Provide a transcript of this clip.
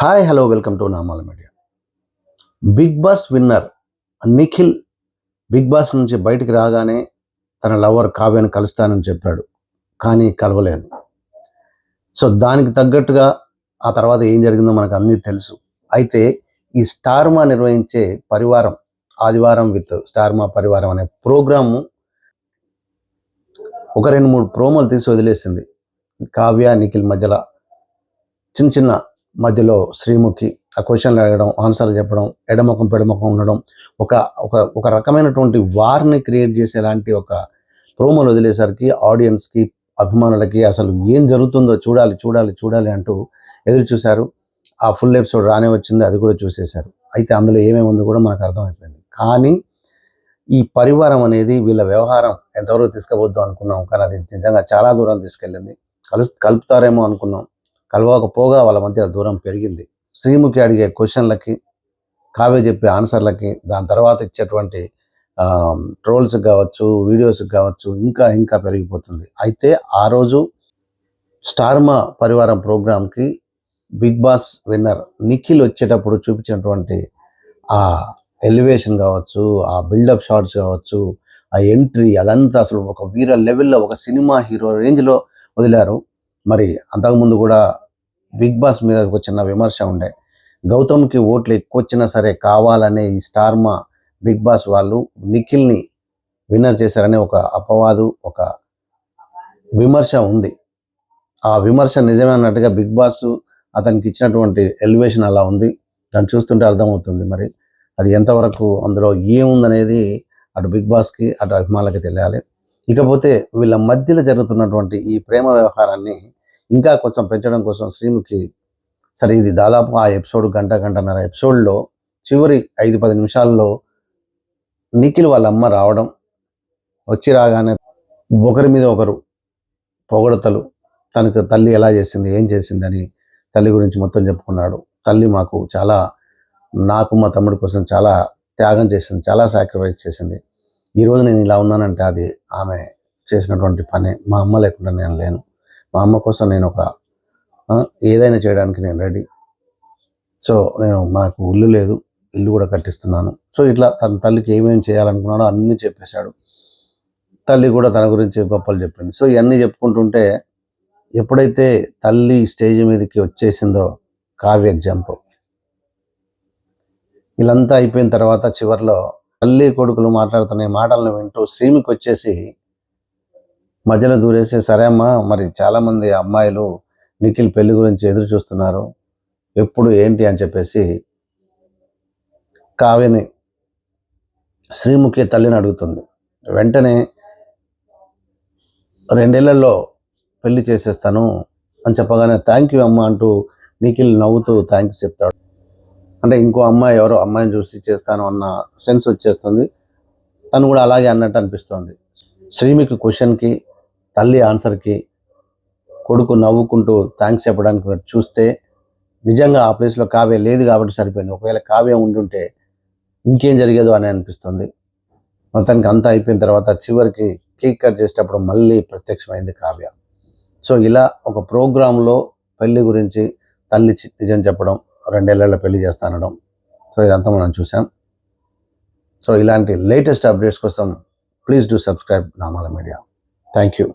Hi hello welcome to Namala media Bigg Boss winner Nikhil Bigg Boss నుంచి బయటికి రాగానే తన లవర్ కావ్యాన్ని కలుస్తానని చెప్పాడు కానీ కలవలేదు. సో దానికి తగ్గట్టుగా ఆ తర్వాత ఏం జరిగిందో మనకు అన్నీ తెలుసు. అయితే ఈ స్టార్మా నిర్వహించే పరివారం ఆదివారం విత్ స్టార్మా పరివారం అనే ప్రోగ్రాము ఒక రెండు మూడు ప్రోమోలు తీసి వదిలేసింది. కావ్య నిఖిల్ మధ్యలో చిన్న చిన్న మధ్యలో శ్రీముఖి ఆ క్వశ్చన్లు అడగడం ఆన్సర్లు చెప్పడం ఎడముఖం పెడముఖం ఉండడం ఒక ఒక ఒక రకమైనటువంటి వార్ని క్రియేట్ చేసేలాంటి ఒక ప్రోమోలు వదిలేసరికి ఆడియన్స్కి అభిమానులకి అసలు ఏం జరుగుతుందో చూడాలి చూడాలి చూడాలి అంటూ ఎదురు చూశారు. ఆ ఫుల్ ఎపిసోడ్ రానే వచ్చింది అది కూడా చూసేశారు. అయితే అందులో ఏమేమి ఉందో కూడా మనకు అర్థమైపోయింది. కానీ ఈ పరివారం అనేది వీళ్ళ వ్యవహారం ఎంతవరకు తీసుకుపోద్దాం అనుకున్నాం. కానీ అది నిజంగా చాలా దూరం తీసుకెళ్ళింది. కలు కలుపుతారేమో అనుకున్నాం. కలవకపోగా వాళ్ళ మధ్య దూరం పెరిగింది. శ్రీముఖి అడిగే క్వశ్చన్లకి కావ్య చెప్పే ఆన్సర్లకి దాని తర్వాత ఇచ్చేటువంటి ట్రోల్స్ కావచ్చు వీడియోస్ కావచ్చు ఇంకా ఇంకా పెరిగిపోతుంది. అయితే ఆ రోజు స్టార్మా పరివారం ప్రోగ్రాంకి బిగ్ బాస్ విన్నర్ నిఖిల్ వచ్చేటప్పుడు చూపించినటువంటి ఆ ఎలివేషన్ కావచ్చు ఆ బిల్డప్ షాట్స్ కావచ్చు ఆ ఎంట్రీ అదంతా అసలు ఒక వీర లెవెల్లో ఒక సినిమా హీరో రేంజ్లో వదిలారు. మరి అంతకుముందు కూడా బిగ్ బాస్ మీద ఒక చిన్న విమర్శ ఉండే. గౌతమ్కి ఓట్లు ఎక్కువ వచ్చినా సరే కావాలనే ఈ స్టార్మా బిగ్ బాస్ వాళ్ళు నిఖిల్ని విన్నర్ చేశారనే ఒక అపవాదు ఒక విమర్శ ఉంది. ఆ విమర్శ నిజమే అన్నట్టుగా బిగ్ బాస్ అతనికి ఇచ్చినటువంటి ఎలివేషన్ అలా ఉంది. దాన్ని చూస్తుంటే అర్థమవుతుంది మరి. అది ఎంతవరకు అందులో ఏముందనేది అటు బిగ్ బాస్కి అటు అభిమానులకి తెలియాలి. ఇకపోతే వీళ్ళ మధ్యలో జరుగుతున్నటువంటి ఈ ప్రేమ వ్యవహారాన్ని ఇంకా కొంచెం పెంచడం కోసం శ్రీముఖి సరే ఇది దాదాపు ఆ ఎపిసోడ్ గంట గంటన్నర ఎపిసోడ్లో చివరి ఐదు పది నిమిషాల్లో నిఖిల్ వాళ్ళ అమ్మ రావడం వచ్చి రాగానే ఒకరి మీద ఒకరు పొగడతలు తనకు తల్లి ఎలా చేసింది ఏం చేసిందని తల్లి గురించి మొత్తం చెప్పుకున్నాడు. తల్లి మాకు చాలా నాకు మా తమ్ముడి కోసం చాలా త్యాగం చేసింది చాలా సాక్రిఫైస్ చేసింది. ఈరోజు నేను ఇలా ఉన్నానంటే అది ఆమె చేసినటువంటి పని మా అమ్మ లేకుండా నేను లేను. మా అమ్మ కోసం నేను ఒక ఏదైనా చేయడానికి నేను రెడీ. సో నేను మాకు ఇల్లు లేదు ఇల్లు కూడా కట్టిస్తున్నాను. సో ఇట్లా తన తల్లికి ఏమేమి చేయాలనుకున్నాడో అన్నీ చెప్పేశాడు. తల్లి కూడా తన గురించి గొప్పలు చెప్పింది. సో ఇవన్నీ చెప్పుకుంటుంటే ఎప్పుడైతే తల్లి స్టేజ్ మీదకి వచ్చేసిందో కావ్య జంప్ వీళ్ళంతా అయిపోయిన తర్వాత చివర్లో తల్లి కొడుకులు మాట్లాడుతున్న మాటలను వింటూ శ్రీమికి వచ్చేసి మధ్యలో దూరేసి సరే అమ్మా మరి చాలామంది అమ్మాయిలు నిఖిల్ పెళ్ళి గురించి ఎదురు చూస్తున్నారు. ఎప్పుడు ఏంటి అని చెప్పేసి కావ్యని శ్రీముఖి తల్లిని అడుగుతుంది. వెంటనే రెండేళ్ళలో పెళ్ళి చేసేస్తాను అని చెప్పగానే థ్యాంక్ యూ అమ్మ అంటూ నిఖిల్ నవ్వుతూ థ్యాంక్ యూ చెప్తాడు. అంటే ఇంకో అమ్మాయి ఎవరో అమ్మాయిని చూసి చేస్తాను అన్న సెన్స్ వచ్చేస్తుంది. తను కూడా అలాగే అన్నట్టు అనిపిస్తుంది. శ్రీమికి క్వశ్చన్కి తల్లి ఆన్సర్కి కొడుకు నవ్వుకుంటూ థ్యాంక్స్ చెప్పడానికి చూస్తే నిజంగా ఆ ప్లేస్లో కావ్య లేదు కాబట్టి సరిపోయింది. ఒకవేళ కావ్య ఉండుంటే ఇంకేం జరిగేదో అని అనిపిస్తుంది. మొత్తానికి అంతా అయిపోయిన తర్వాత చివరికి కేక్ కట్ చేసేటప్పుడు మళ్ళీ ప్రత్యక్షమైంది కావ్య. సో ఇలా ఒక ప్రోగ్రాంలో పెళ్ళి గురించి తల్లి చి- నిజం చెప్పడం రెండేళ్ళలో పెళ్ళి చేస్తానడం సో ఇదంతా మనం చూసాం. సో ఇలాంటి లేటెస్ట్ అప్డేట్స్ కోసం please do subscribe Namala media. Thank you